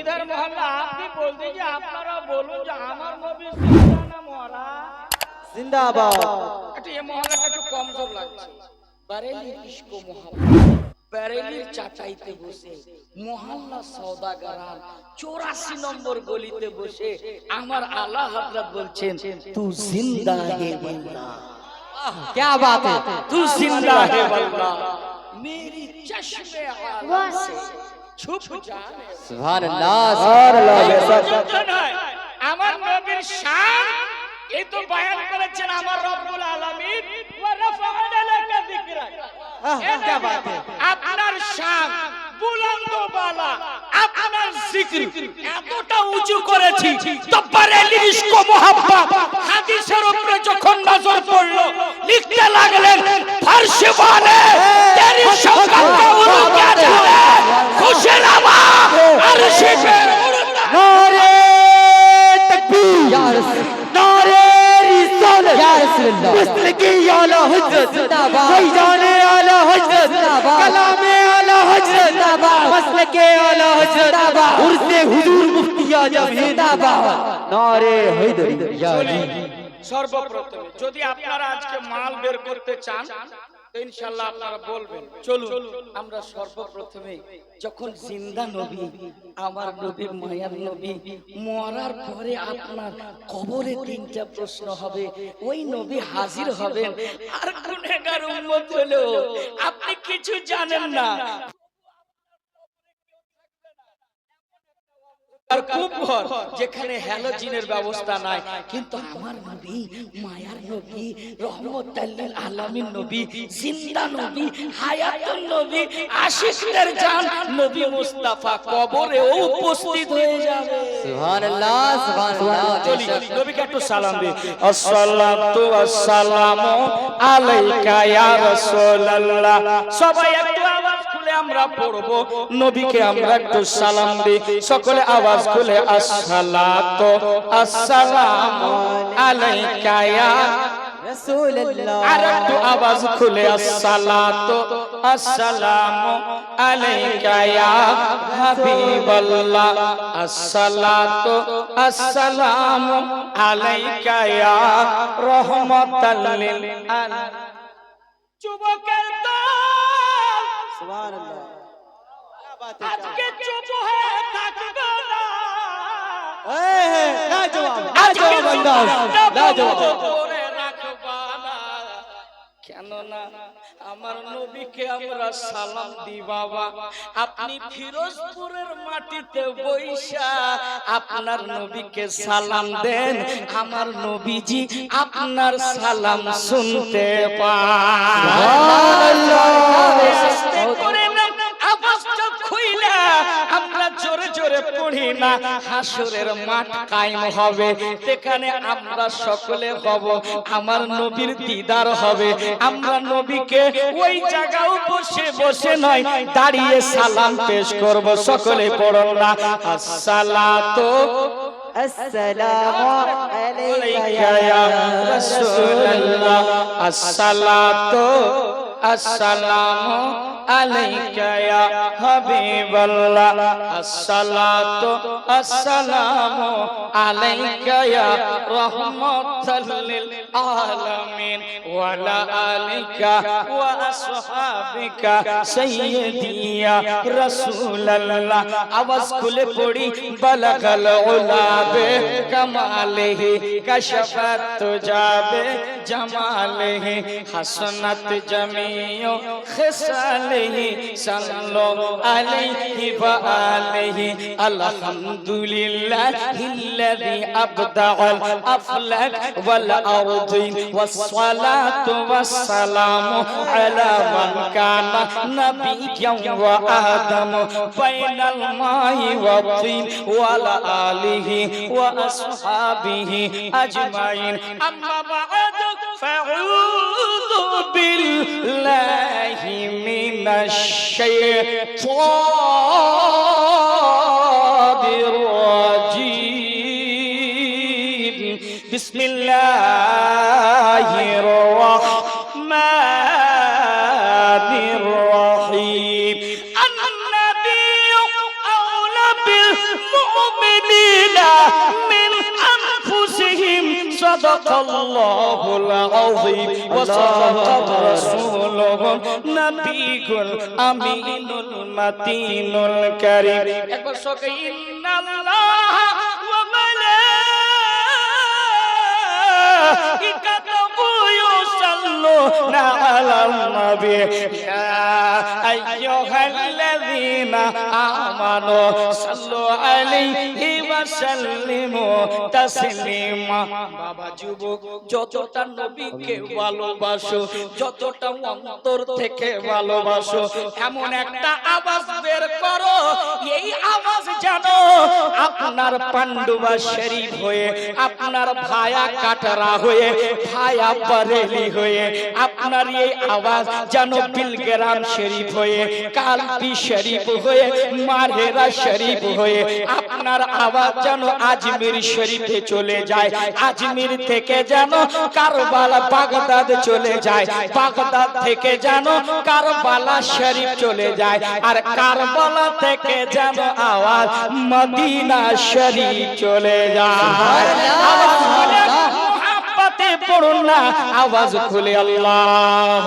ইধার মহল্লা আপনি বলতে যে আপনারা বলুন যে আমার নবী জিন্দা না মরা জিন্দাবাদ একটু এই মহল্লাটা একটু কম সব লাগছে বারেলি ইস্ক মোহাম্মদ বারেলির চাচাইতে বসে মহল্লা সওদাগারান চৌরাশি নম্বর গলিতে বসে আমার আল্লাহ হযরত বলছেন তু জিন্দা হে বল্লা क्या बात है तू जिंदा है वल्ला मेरी चश्मे आलम से छुप जाने सुभान अल्लाह सुभान अल्लाह পর্যন্ত নয়, আমার নবীর শান এই তো বয়ান করেছেন আমার রব্বুল আলামিন ওয়া রাফা'না লাকা যিকরাক আহ, क्या बात है আপনার শান বুলন্দ বালা আপনার জিকির এতটা উঁচু করেছি তো বারেলি ইশক মোহাব্বত হাদিসের উপরে যখন নজর পড়লো লিখতে লাগলেন ফারসি বলে তেরি সকাল কা নারে তকবীর ইয়া রাসূল নারে রিসালাত ইয়া রাসূলুল্লাহ মুসলিকি আলা হযরত জিন্দাবাদ ফৈজানে আলা হযরত জিন্দাবাদ কালামে আলা হযরত জিন্দাবাদ সর্বপ্রথমে যদি আপনারা আজকে মাল বের করতে চান ইনশাল্লাহ আপনারা বলবেন। চলুন। আমরা সর্বপ্রথমে যখন জিন্দা নবী আমার নবী মায়ার নবী মরার পরে আপনার কবরে তিনটা প্রশ্ন হবে। ওই নবী হাজির হবেন। আর গুনেগার উম্মত হলেও আপনি কিছু জানেন না। যেখানে হ্যালোজিনের ব্যবস্থা নাই। কিন্তু আমার নবী মায়ার নবী রহমতাল্লিল আলামিন নবী জিন্দা নবী হায়াতুল নবী আশিসদের জান নবী মুস্তাফা কবরে উপস্থিত হয়ে যাবে। সবাই একটু আওয়াজ সকলে আমরা পড়ব। নবীকে আমরা একটু সালাম দিই। সকলে আওয়াজ খুলে আসসালাত আসসালাম আওয়াজ খুলে আসসালাত আসসালামু আলাইকা হাবিবাল্লাহ। আলামিন যুবকের আজকে চুপ হয়ে থাকব না। আমার নবীকে আমরা সালাম দি বাবা। আপনি ফিরোজপুরের মাটিতে বৈশা আপনার নবীকে সালাম দেন। আমার নবীজি আপনার সালাম শুনতে পায়। পড়ি না হাসরের মাঠ কায়েম হবে সেখানে আমরা সকলে হব আমার নবীর দিদার হবে আমরা নবীকে ওই জায়গাও বসে বসে নয় দাঁড়িয়ে সালাম পেশ করব সকলে পড়ো না আসসালাতু السلام عليك আলাইকা ইয়া রাসূলুল্লাহ আসসালাতু আসসালামু আলাইকা ইয়া হাবিবাল্লাহ আসসালাতু আসসালামু আলাইকা ইয়া রাহমাতাল লিল আলামিন ওয়া আলা আলিকা ওয়া আসহাবিকা সাইয়্যিদি ইয়া রাসূলুল্লাহ আওয়াজ খুলে পড়ি বালাগাল উলাবে কামালিহি কাশফাত তুজাবে জামালিহি হাসনাত জামিউ خصاله صلوا عليه وآله الحمد لله الذي أبدع الأفلك والأرض والصلاة والسلام على من كان نبيا وآدم بين الماء والطين وعلى آله وأصحابه أجمعين أما بعد فأعوذ بالله بالله من الشيطان সাদাকাল্লাহুল العظيم وصدق رسوله রাসূলুহু الأمين المتين الكريم إن الله মালাইকাতাহু ইউসাল্লুনা আলান নবী। ইয়া আইয়ুহাল্লাযীনা আমানু সাল্লু আলাইহি ওয়া সাল্লিমু তাসলিমা। বাবা যুবক, যতটা নবীকে ভালোবাসো, যতটা অন্তর থেকে ভালোবাসো, এমন একটা আওয়াজ বের করো। এই আওয়াজ জানো আপনার পান্ডুবা শরীফ হয়ে, আপনার ভায়া কাটরা হয়ে, ভায়া বারেলি হয়ে আপনার এই আওয়াজ জানো বিলগ্রাম শরীফ হয়ে কালপি শরীফ হয়ে মারহেরা শরীফ হয়ে আপনার আওয়াজ যেন আজমির শরীফে চলে যায় আজমির থেকে যেন কারবালা বাগদাদ চলে যায় বাগদাদ থেকে যেন কারবালা শরীফ চলে যায় আর কারবালা থেকে যেন আওয়াজ মদিনা শরীফ চলে যায়। পড়ুন না আওয়াজ খুলে আল্লাহ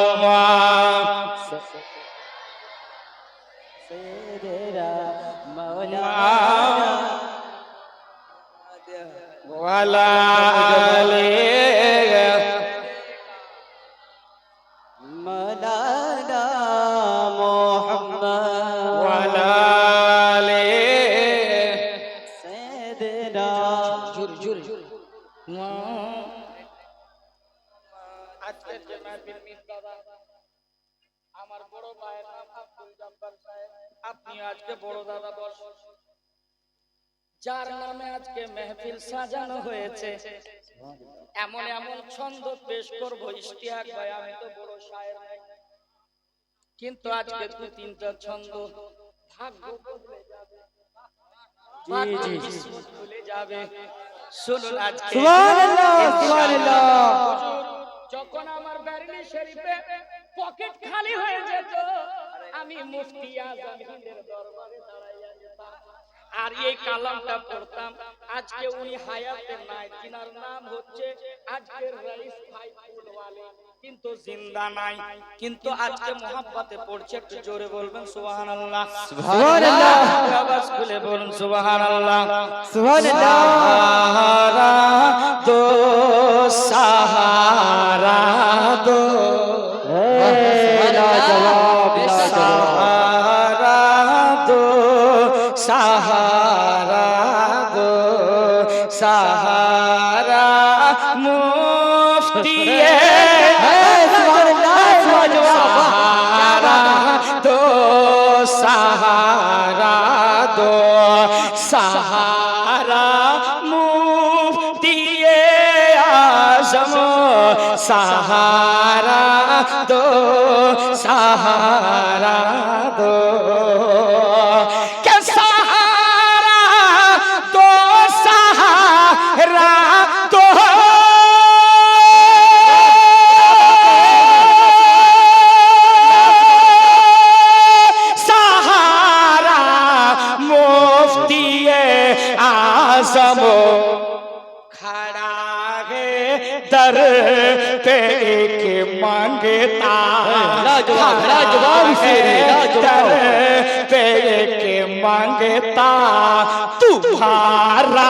ওয়ালা আপনি আজকে বড় দাদা বস। যার নামে আজকে মেহফিল সাজানো হয়েছে এমন এমন ছন্দ পেশ করব ইশতিয়াক ভাই আমি তো বড় শায়ের। কিন্তু আজকে দু তিনটা ছন্দ ভাগ্য যাবে। শুনুন আজকে। যখন আমার ব্যারেলি শরীফে পকেট খালি হয়ে যেত আমি মুফতি আজমের দরবারে দাঁড়াইয়া যেতাম আর এই কালামটা পড়তাম। আজকে উনি হায়াতে নাই। তিনার নাম হচ্ছে আজকের রাইস ভাই ফুলওয়ালা কিন্তু জিন্দা নাই। কিন্তু আজকে মোহাব্বতে পড়ছে একটু জোরে বলবেন সুবহানাল্লাহ। সুবহানাল্লাহ। আওয়াজ খুলে বলুন সুবহানাল্লাহ। সুবহানাল্লাহ। তো एक मांगता तुम्हारा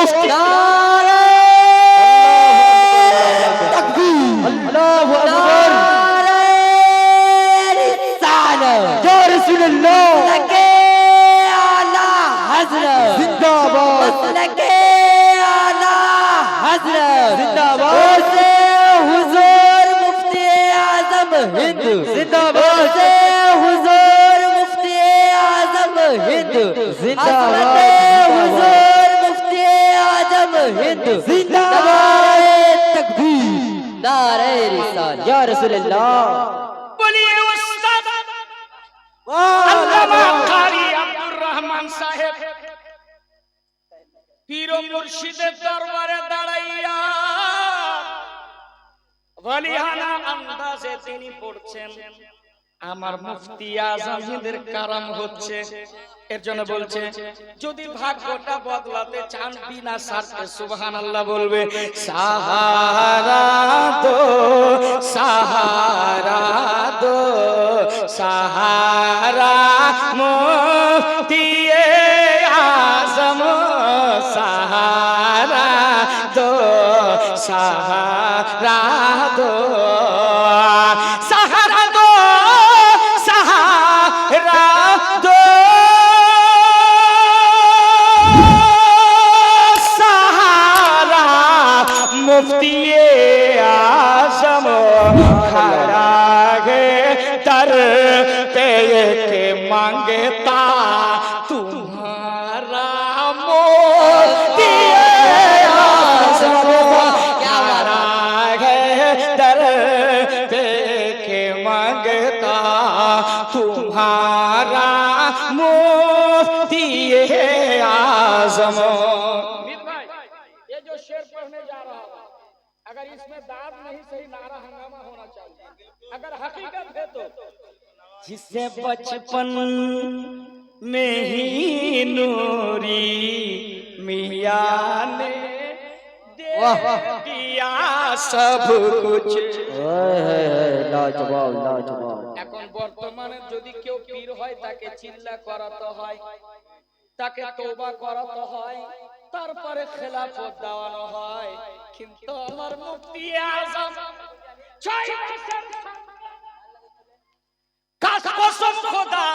मुफ्ती अल्लाहु अकबर हिंद जिंदाबाद हुजूर मुफ्ती आजम हिंद जिंदाबाद तकबीर नारे रिसाल या रसूल अल्लाह বলিয়ে উস্তাদ আল্লামা কারি আব্দুর রহমান সাহেব পীর ও মুর্শিদের দরবারে দাঁড়াইয়া ওয়ালিহানা আন্দাজে তিনি পড়ছেন আমার মুফতি আজম হিন্দের কারাম হচ্ছে। এর জন্য বলছে যদি ভাগ্যটা বদলাতে চান বিনা স্বার্থে সুবহান আল্লাহ বলবে সাহারা দো সাহারা দো সাহারা মুফতি আজম সাহারা দো সাহারা দো موتی ہے آزم یہ جو شیر پڑھنے جا رہا ہوں اگر اس میں داد نہیں صحیح نعرہ ہنگامہ ہونا چاہیے۔ اگر حقیقت ہے تو۔ جسے بچپن میں ہی نوری میاں نے دیکھ دیا سب کچھ۔ لاجواب لاجواب۔ বর্তমানে যদি কেউ পীর হয়, তাকে চিল্লা করাতে হয়, তাকে তওবা করাতে হয়, তারপরে খেলাফত দেওয়ানো হয়। কিন্তু আমার মুফতি আজম ছয় বছর কাস কসম খোদা,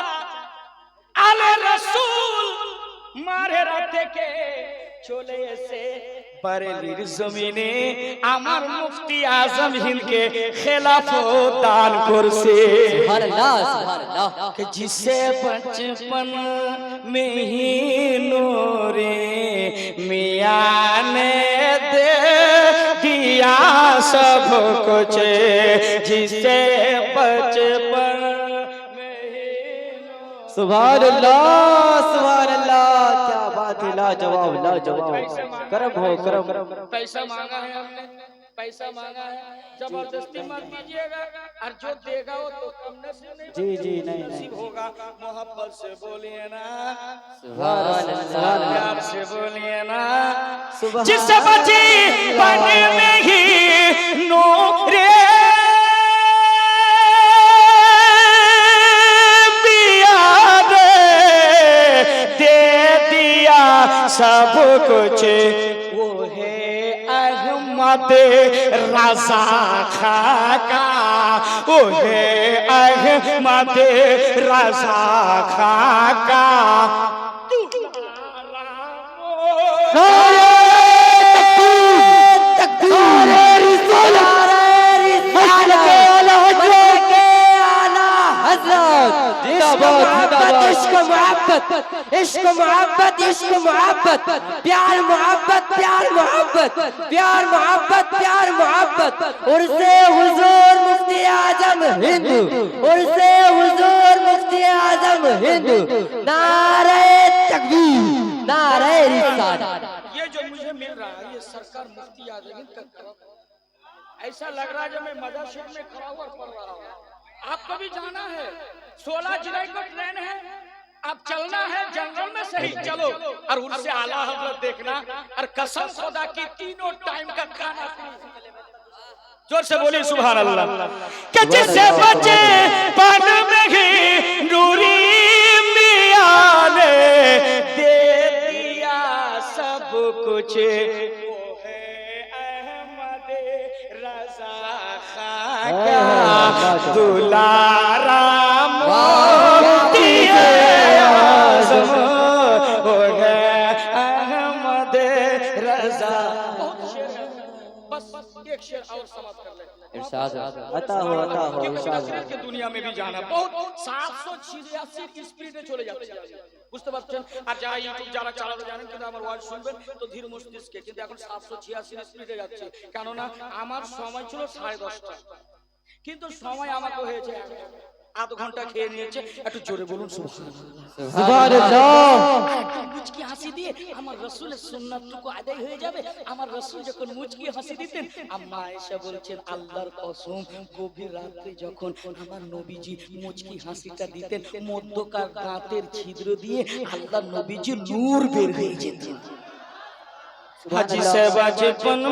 আলে রাসূল মারেরা থেকে চলে এসে বারেলির জমিনে আমার মুফতি سبحان اللہ سبحان اللہ کہ جسے پچپن میں ہی نورے میاں نے دے دیا سب کچھ جسے بچپن میں ہی سبحان اللہ جواب لا جواب کرم ہو کرم۔ پیسہ مانگا ہے ہم نے پیسہ مانگا ہے۔ جب دستی مت دیجیے گا۔ اور جو دے گا وہ تو کم نصیب نہیں جی جی نہیں نصیب ہوگا۔ محبت سے بولیے نا۔ سبحان اللہ سبحان اللہ۔ سے بولیے نا۔ سبحان جس بچی بنے میں ہی نور सब कुछ वो है अहमद रजा खाका वो है अहमद रजा खाका इश्क محبت عشق محبت عشق محبت عشق محبت۔ پیار محبت پیار محبت۔ پیار محبت پیار محبت۔ اور سے حضور مفتی اعظم ہند۔ اور سے حضور مفتی اعظم ہند۔ نعرہ تکبیر نعرہ رسالت۔ یہ جو مجھے مل رہا ہے یہ سرکار مفتی اعظم ہند کا ایسا لگ رہا ہے جب میں مدرسے میں کھڑا ہوا پڑھ رہا ہوں۔ آپ کو بھی جانا ہے۔ سولہ جولائی کو ٹرین ہے۔ اب چلنا ہے۔ جنرل میں صحیح چلو۔ اور ان سے آلہ حضرت دیکھنا۔ اور قسم خدا کی تینوں ٹائم کا کھانا جو سے بولی سبحان اللہ۔ کہ جس سے بچے پن میں ہی نوری میاں نے دے دیا سب کچھ۔ وہ ہے احمد رضا خان आजम वो है अहमद रजा बस एक शेर और समाप्त कर ले इरशाद अता हो अता हो क्योंकि इरशाद নসরত के दुनिया में भी जाना बहुत সাতশো ছিয়াশি স্পিডে চলে যাচ্ছে বুঝতে পারছেন আর যারা ইউটিউব যারা চালাতে জানেন কিন্তু আমার ওয়াজ শুনবেন তো ধীর মস্তিষ্কে কিন্তু এখন সাতশো ছিয়াশি স্পিডে যাচ্ছে কেননা আমার সময় ছিল সাড়ে দশটা কিন্তু সময় আমাকে হয়েছে। আধ ঘণ্টা খেয়ে নিয়েছে। একটু জোরে বলুন মুচকি হাসি দিয়ে আমার রসুলের সুন্নাতটুকু আদায় হয়ে যাবে। আমার রসুল যখন মুচকি হাসি দিতেন আম্মা বলছেন আল্লাহর কসম গভীর যখন আমার নবীজি মুচকি হাসিটা দিতেন মধ্যকার দাঁতের ছিদ্র দিয়ে আল্লাহ নবীজি নূর বের হয়ে যেতেন হাজি সাহেব পন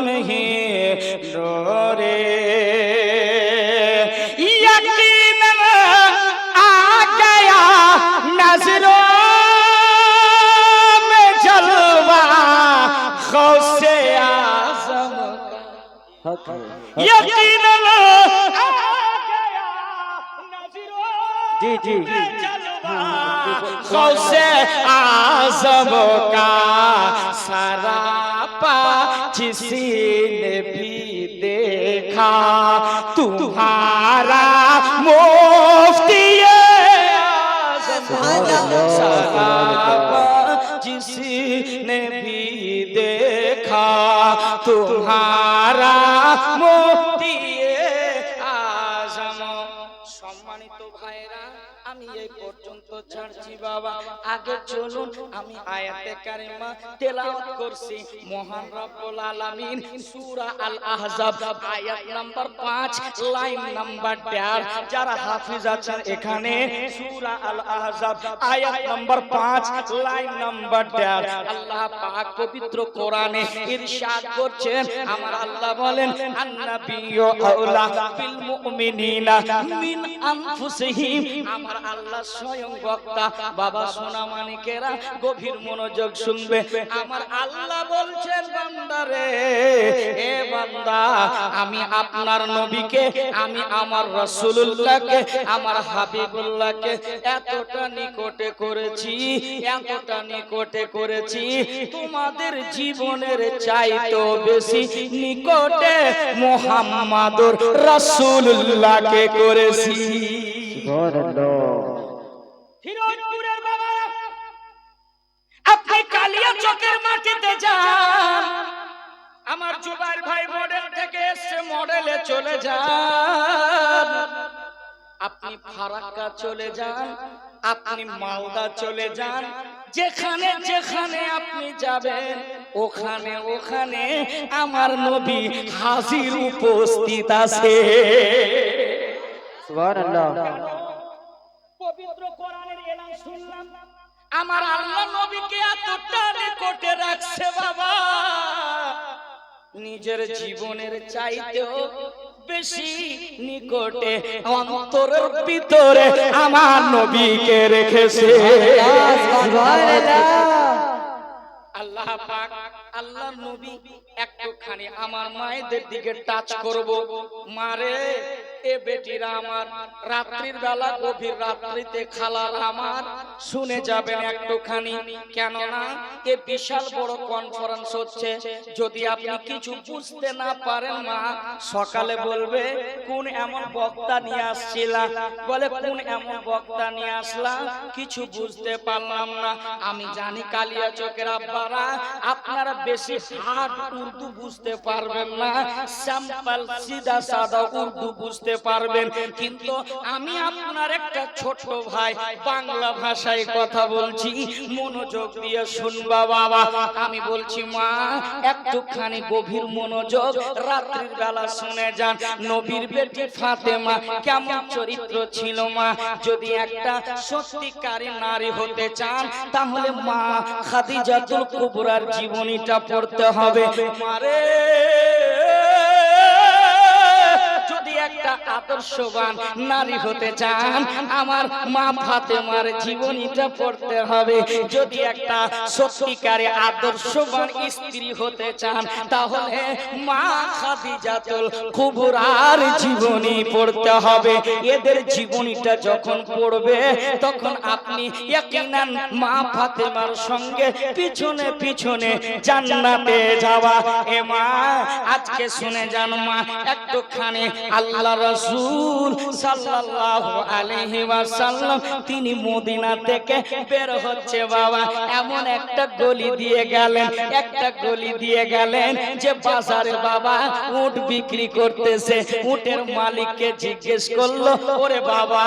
ডরে। यकीन आ गया नजरों জি জি गौसे आजम का सरापा जिसने भी देखा तुम्हारा मुफ्ती বাবা, আগে চলুন, আমি আয়াতে কারিমা তেলাওয়াত করছি। মহান রব্বুল আলামিন সূরা আল আহজাব আয়াত নাম্বার 5 লাইন নাম্বার 1 যারা হাফিজ আছেন এখানে, সূরা আল আহজাব আয়াত নাম্বার 5 লাইন নাম্বার 1 আল্লাহ পাক পবিত্র কোরআনে ইরশাদ করছেন। আমার আল্লাহ বলেন, আন্নাবিয়্যু আউলা বিল মুমিনিনা মিন আনফুসিহিম। আমার আল্লাহ স্বয়ং বক্তা। বাবা সোনা মানিকেরা গভীর মনোযোগ শুনবে। আমার আল্লাহ বলছেন বান্দারে এ বান্দা, আমি আপনার নবীকে, আমি আমার রাসূলুল্লাহকে, আমার হাবিবুল্লাহকে এতটা নিকটে করেছি, এতটা নিকটে করেছি, তোমাদের জীবনের চাইতেও বেশি নিকটে মোহাম্মদুর রাসূলুল্লাহকে করেছি। সুবহানাল্লাহ ফিরোজপুরের বাবা আপনি কালিয়া চকের মাটিতে যান আমার জুবাইর ভাই মডেল থেকে এসে মডেলে চলে যান। আপনি ফারাক্কা চলে যান, আপনি মালদা চলে যান। যেখানে যেখানে আপনি যাবেন, ওখানে ওখানে আমার নবী হাজির উপস্থিত আছে। সুবহানাল্লাহ। আমার আল্লাহ নবীকে এতটা নিকটে রাখছে বাবা। নিজের জীবনের চাইতেও বেশি নিকটে অন্তরের ভিতরে আমার নবীকে রেখেছে। আল্লাহ পাক আল্লাহ নবী একটুখানি আমার মায়েদের দিকে টাচ করব। মারে এ বেটিরা আমার রাত্রির বেলা গভীর রাত্রিতে খালার আমার শুনে যাবেন একটুখানি। কেননা এ বিশাল বড় কনফারেন্স হচ্ছে। যদি আপনি কিছু বুঝতে না পারেন মা সকালে বলবে কোন এমন বক্তা নিয়ে আসছিলা? বলে কোন এমন বক্তা নিয়ে আসলাম কিছু বুঝতে পারলাম না। আমি জানি কালিয়া চোখের আব্বারা আপনারা বেশি হার্ড উর্দু বুঝতে পারবেন না। স্যাম্পল, সিধা সাদা উর্দু বুঝতে পারবেন। কিন্তু আমি আপনার একটা ছোট ভাই, বাংলা ভাষায় কথা বলছি। মনোযোগ দিয়ে শুনবা বাবা। আমি বলছি, মা, একটুখানি গভীর মনোযোগ রাত্রির বেলা শুনে যান। নবীর বেটি ফাতেমা কেমন চরিত্র ছিল, মা? যদি একটা সত্যিকারী নারী হতে চান, তাহলে মা খাদিজাতুল কুবরার জীবনীটা পড়তে হবে। মারে যদি একটা আদর্শবান নারী হতে চান। আমার মা ফাতেমার জীবনীটা পড়তে হবে। যদি একটা সত্যিকারে আদর্শবান স্ত্রী হতে চান, তাহলে মা খাদিজাতুল কুবরার জীবনী পড়তে হবে। এদের জীবনীটা যখন পড়বে, তখন আপনি ইয়াকিনান মা ফাতেমার সঙ্গে পিছনে পিছনে জান্নাতে যাওয়া। এ মা, আজকে শুনে যান মা, একটুখানি আল্লাহ রাসূল ওয়াসাল্লাম, তিনি মদিনা থেকে বের হচ্ছে বাবা। এমন একটা গলি দিয়ে গেলেন, একটা গলি দিয়ে গেলেন যে বাজারে বাবা উট বিক্রি করতেছে। উটের মালিককে জিজ্ঞেস করল, ওরে বাবা,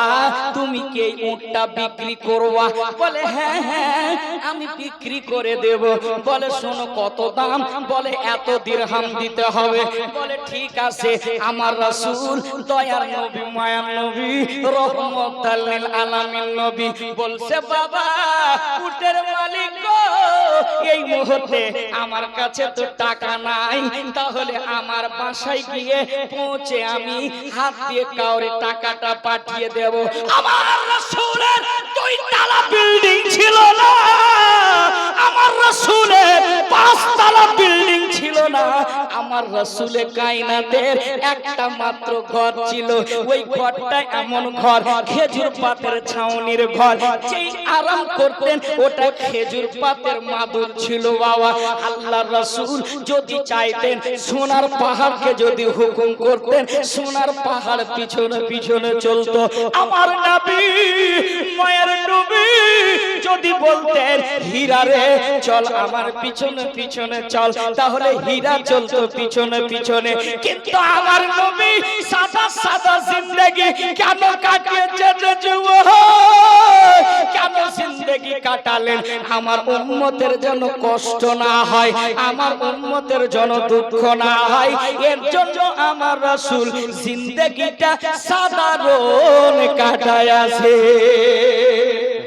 তুমি কি উটটা বিক্রি করবা? বলে হ্যাঁ হ্যাঁ আমি বিক্রি করে দেব। বলে, শোনো কত দাম? বলে, এত দিরহাম দিতে হবে। বলে, ঠিক আছে, আমার রাসূল দয়ার নবী, মায়ার নবী, রহমতাল আলামিন নবী বলছে, বাবা মালিক এই মুহূর্তে আমার কাছে তো টাকা নাই, তাহলে আমার বাসায় গিয়ে পৌঁছে আমি হাত দিয়ে কাউরে টাকাটা পাঠিয়ে দেব। আমার রাসূলের দুই তালা বিল্ডিং ছিল না, আমার রাসূলের পাঁচতলা বিল্ডিং ছিল না, আমার একটা মাত্র ঘর ছিল, ওই ঘরটা এমন ঘর, খেজুর পাতের ছাউনির ঘর। যেই আরাম করতেন, ওটা খেজুর পাতের মাদুর ছিল বাবা। আল্লাহ রাসূল যদি চাইতেন, সোনার পাহাড়কে যদি হুকুম করতেন, সোনার পাহাড় পিছনে পিছনে চলতো। আমার নবী, মায়ের নবী যদি বলতেন, হীরা রে, চল আমার পিছনে পিছনে চল। তাহলে হীরা চলতো পিছনে পিছনে। কিন্তু আমার নবী সাদা সাদা জিন্দগি কেন কাটিয়েছে? কেন জিন্দগি কাটালেন? আমার উম্মতের জন্য কষ্ট না হয় আমার উম্মতের জন্য দুঃখ না হয় এর জন্য আমার রাসূল জিন্দগিটা সাধারণ কাটায় আছে।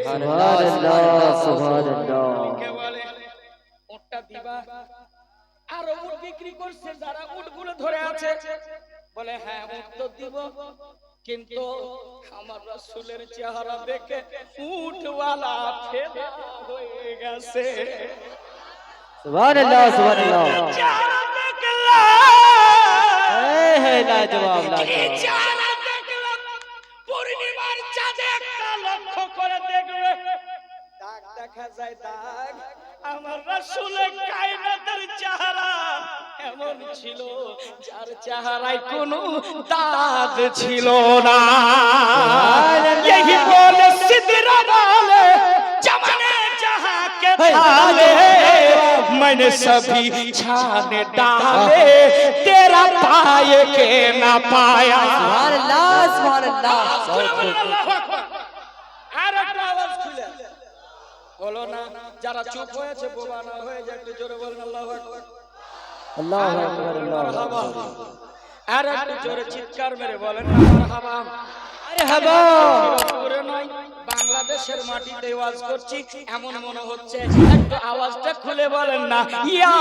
সুবহানাল্লাহ সুবহানাল্লাহ। কে বলে উটটা দিবা। আর উট বিক্রি করছে যারা উটগুলো ধরে আছে। বলে হ্যাঁ উট তো দিব। কিন্তু আমার রাসূলের চেহারা দেখে উটওয়ালা ফেদা হয়ে গেছে। সুবহানাল্লাহ সুবহানাল্লাহ। চেহারা দেখলাম। এ হে লাজবাব লাজবাব চেহারা দেখলাম। পূর্ণিমার চাঁদে একটা লক্ষ্য করে দেখবে। দাগ দেখা যায় দাগ আমার রাসূলের কায়নাতের চেহারা এমন ছিল যার চেহারায় কোনো দাগ ছিল না यही बोले सिदरा वाले जमाने जहां के थाले मैंने सभी छाने डाले तेरा पाए के ना पाया হলো না। যারা চুপ হয়েছে বোবা না হয়ে যায় একটু জোরে বলেন আল্লাহু আর একটু জোরে চিৎকার মেরে বলেন আরে নয় বাংলাদেশের মাটিতে ওয়াজ করছি এমন মনে হচ্ছে একটু আওয়াজটা খুলে বলেন না। ইয়া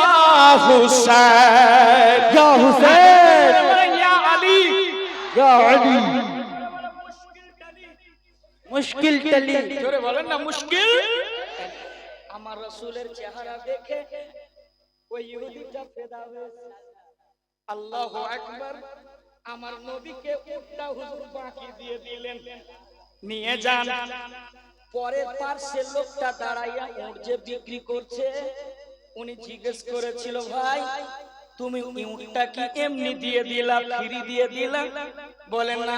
হুসাইন ইয়া ইয়া আলী। ইয়া আলী। মুশকিল টালি। জোরে বলেন না মুশকিল। আমার রাসূলের চেহারা দেখে ওই ইহুদিটা ফেদা হয়েছে। আল্লাহু আকবার। আমার নবীকে উটটা হুজুর বাকি দিয়ে দিলেন। নিয়ে যান। পরের পার্শ্বের লোকটা দাঁড়াইয়া উট যে বিক্রি করছে, উনি জিজ্ঞেস করেছিল, ভাই, তুমি উটটা কি এমনি দিয়ে দিলা, ফ্রি দিয়ে দিলা? বলে না,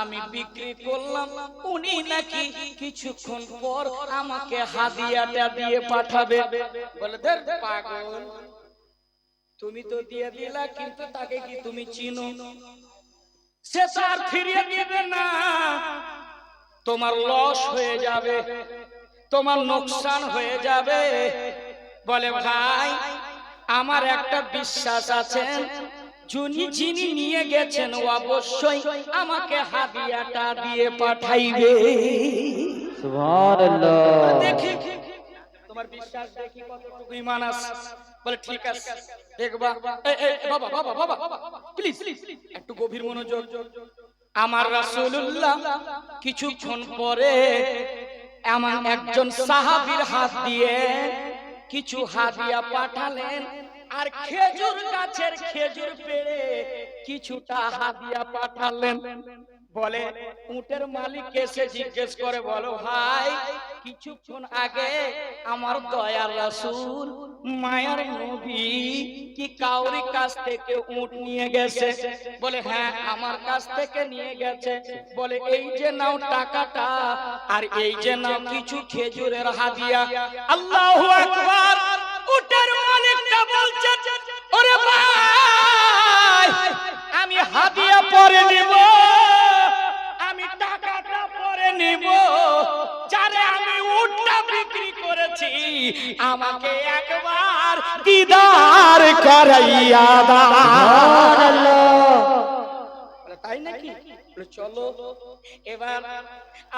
আমি বিক্রি করলাম। উনি নাকি কিছুক্ষণ পর আমাকে হাদিয়াটা দিয়ে পাঠাবে। বলে, ধর পাগল, তুমি তো দিয়ে দিলা, কিন্তু তাকে কি তুমি চিনো? সে তো আর ফিরিয়ে দিবে না। তোমার লস হয়ে যাবে, তোমার নোকসান হয়ে যাবে। বলে, ভাই, আমার একটা বিশ্বাস আছে। যিনি যিনি নিয়ে গেছেন ও অবশ্যই আমাকে হাদিয়াটা দিয়ে পাঠাইবে। সুবহানাল্লাহ। দেখি। তোমার বিশ্বাস দেখি কতটুকু ইমান আছে? বলে ঠিক আছে দেখবা। বাবা বাবা বাবা প্লিজ একটু গভীর মনোযোগ। আমার রাসূলুল্লাহ কিছুক্ষণ পরে এমন একজন সাহাবীর হাত দিয়ে কিছু হাদিয়া পাঠালেন। আর খেজুর গাছের খেজুর পেড়ে কিছুটা হাদিয়া পাঠালেন। বলে উটের মালিক এসে জিজ্ঞেস করে বলো ভাই কিছুক্ষণ আগে আমার দয়ার রাসূল মায়ার নবী কি কাউরি কাছ থেকে উট নিয়ে গেছে? বলে হ্যাঁ আমার কাছ থেকে নিয়ে গেছে। বলে এই যে নাও টাকাটা আর এই যে নাও কিছু খেজুরের হাদিয়া। আল্লাহু আকবার! আমি হাদিয়া পরে নিব। আমি টাকাটা পরে নিব। যারে আমি উটটা বিক্রি করেছি আমাকে একবার দিদার করাইয়া দা বলে, তাই নাকি? চলো। এবার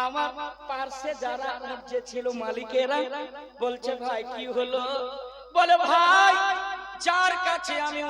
আমার পার্শ্বে যারা আমার যে ছিল মালিকেরা বলছে ভাই কি হলো? বলে ভাই যার কাছে আমি